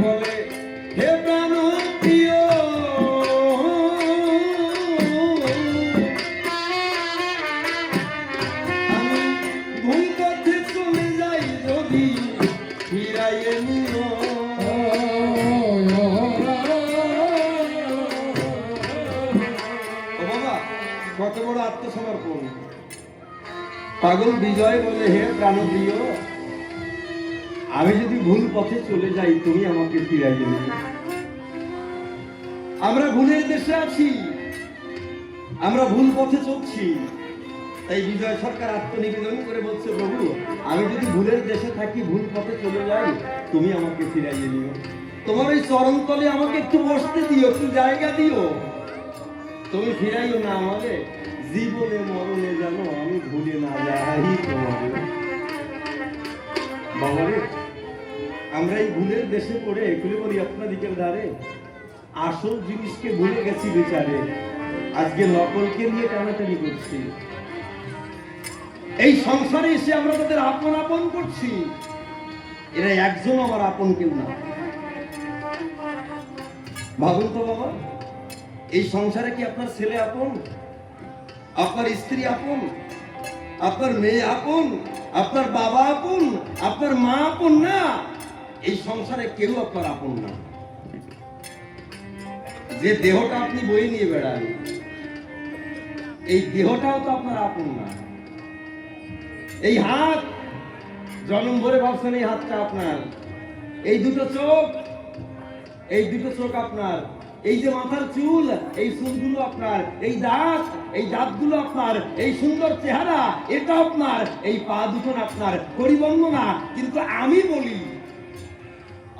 বলে হে প্রাণ প্রিয়। কত বড় আত্মসমর্পণ। পাগল বিজয় বলে হে প্রাণপ্রিয় আমি যদি ভুল পথে চলে যাই, তুমি আমাকে ফিরাই দেবে। আমরা ভুলের দেশে আছি। আমরা ভুল পথে চলছি। তাই বিজয় সরকার আত্মনিবেদন করে বলছে, প্রভু, আমি যদি ভুলের দেশে থাকি, ভুল পথে চলে যাই, তুমি আমাকে ফিরাইয়ে নিও তোমার ওই চরণতলে আমাকে একটু বসতে দিও, একটু জায়গা দিও। তুমি ফিরাইও না আমাকে। জীবনে মরণে জানো আমি ভুলে না যাই তোমাকে। বাবারে আমরা এই ভুলের দেশে পড়ে খুলে বলি আপনাদিকের ধারে আসল জিনিসকে ভুলে গেছি বিচারে। আজকে নকলকে নিয়ে টানাটানি করছি। এই সংসারে এসে আমরা তাদের আপন আপন করছি। এরা একজন আমার আপন কেউ না। ভাবুন তো বাবা, এই সংসারে কি আপনার ছেলে আপন? আপনার স্ত্রী আপন? আপনার মেয়ে আপন? আপনার বাবা আপন? আপনার মা আপন না? এই সংসারে কেউ আপনার আপন না। যে দেহটা আপনি বয়ে নিয়ে বেড়ান, এই দেহটাও তো আপনার আপন না। এই হাত জন্ম ভরে ভাবছেন এই হাতটা আপনার। এই দুটো চোখ, এই দুটো চোখ আপনার। এই যে মাথার চুল, এই চুলগুলো আপনার। এই দাঁত, এই দাঁতগুলো আপনার। এই সুন্দর চেহারা, এটা আপনার। এই পা দুটো আপনার। পরিবর্ণনা কিন্তু আমি বলি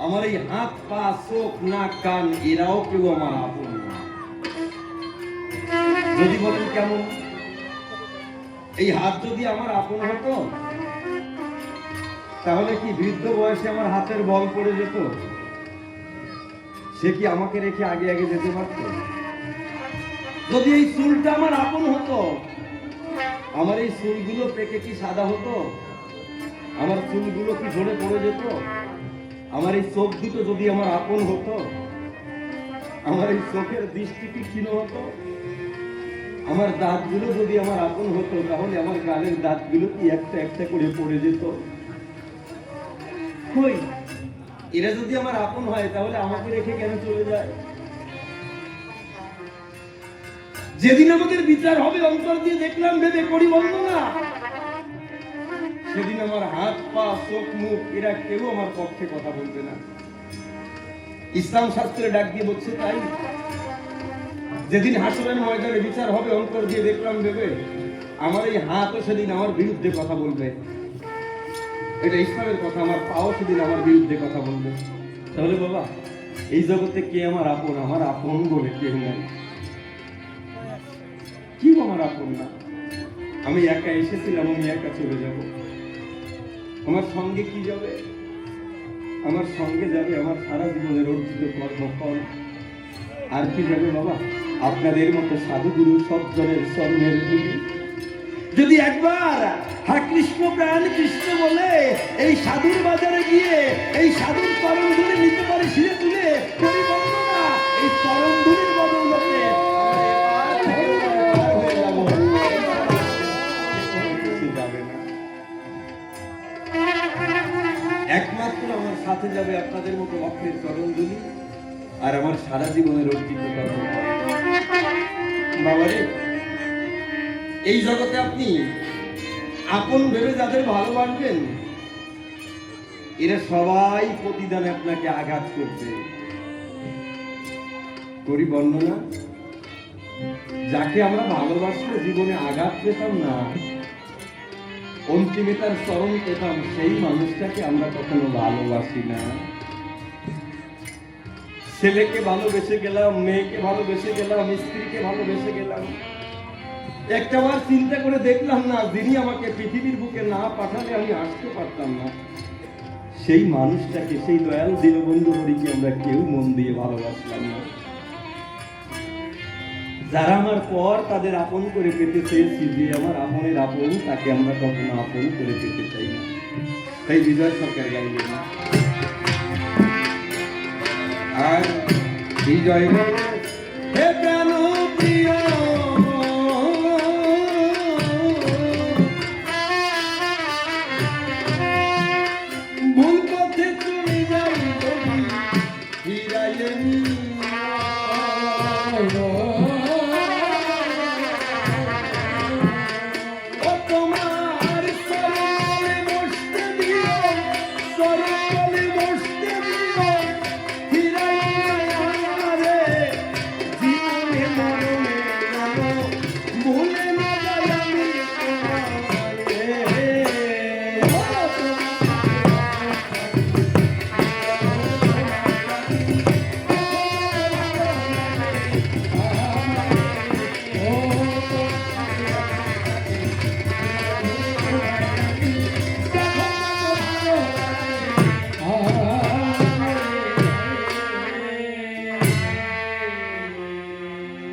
আমার এই হাত, পা, চোখ, নাক, কান, এরাও কেউ আমার আপন যদি বলেন কেমন? এই হাত যদি আমার আপন হতো, তাহলে কি বৃদ্ধ বয়সে আমার হাতের বল পড়ে যেত? সে কি আমাকে রেখে আগে আগে যেতে পারত? যদি এই চুলটা আমার আপন হতো, আমার এই চুলগুলো পেকে কি সাদা হতো? আমার চুলগুলো কি ঝরে পড়ে যেত? আমার এই চোখ দুটো যদি আমার আপন হতো, আমার এই চোখের দৃষ্টি ক্ষীণ হতো, আমার দাঁতগুলো যদি আমার আপন হতো, তাহলে আমার গালের দাঁতগুলো কি একটা একটা করে পড়ে যেত? কই? এরা যদি আমার আপন হয়, তাহলে আমাকে রেখে কেন চলে যায়? যেদিন আমাদের বিচার হবে, অন্তর দিয়ে দেখলাম, ভেবে করি বন্দনা সেদিন আমার হাত, পা, চোখ, মুখ, এরা কেউ আমার পক্ষে কথা বলবে না। ইসলাম শাস্ত্রে ডাক দিয়ে বলছে, তাই? যেদিন হাসরের ময়দানে বিচার হবে, অন্তর দিয়ে দেখলাম ভেবে আমার এই হাতও সেদিন আমার বিরুদ্ধে কথা বলবে। এটা ইসলামের কথা, আমার পাও সেদিন আমার বিরুদ্ধে কথা বলবে। তাহলে বাবা, এই জগতে কে আমার আপন? আমার আপন বলে কেউ নাই। কি আমার আপন না? আমি একা এসেছিলাম, আমি একা চলে যাব। আমার সঙ্গে কি যাবে? আমার সঙ্গে যাবে আমার সারা জীবনের অর্জিত কর্মফল। আর কি যাবে বাবা? আপনাদের মতো সাধুগুরু সজ্জনের স্বর্ণের গুলি যদি একবার হা কৃষ্ণ প্রাণ কৃষ্ণ বলে এই সাধুর বাজারে গিয়ে এই সাধুর সাথে যাবে আপনাদের মতো ভক্তের চরণ ধুলি আর আমার সারা জীবনের অর্জিত বাবারে, এই জগতে আপনি আপন ভেবে যাদের ভালোবাসবেন এরা সবাই প্রতিদানে আপনাকে আঘাত করবে। করি বর্ণনা, যাকে আমরা ভালোবাসলে জীবনে আঘাত পেতাম না অন্তিমে তার স্মরণ পেতাম, সেই মানুষটাকে আমরা কখনো ভালোবাসি না। ছেলেকে ভালোবেসে গেলাম, মেয়েকে ভালোবেসে গেলাম, স্ত্রীকে ভালোবেসে গেলাম। একটা বার চিন্তা করে দেখলাম না, যিনি আমাকে পৃথিবীর বুকে না পাঠালে আমি আসতে পারতাম না। সেই মানুষটাকে, সেই দয়াল দীনবন্ধু হরিকে আমরা কেউ মন দিয়ে ভালোবাসলাম না। যারা আমার পর তাদের আপন করে পেতে চেয়েছি যে আমার আপনের আপন তাকে আমরা কখনো আপন করে পেতে চাই না তাই বিজয় সরকার গাইলে না আর বিজয় Oh, no.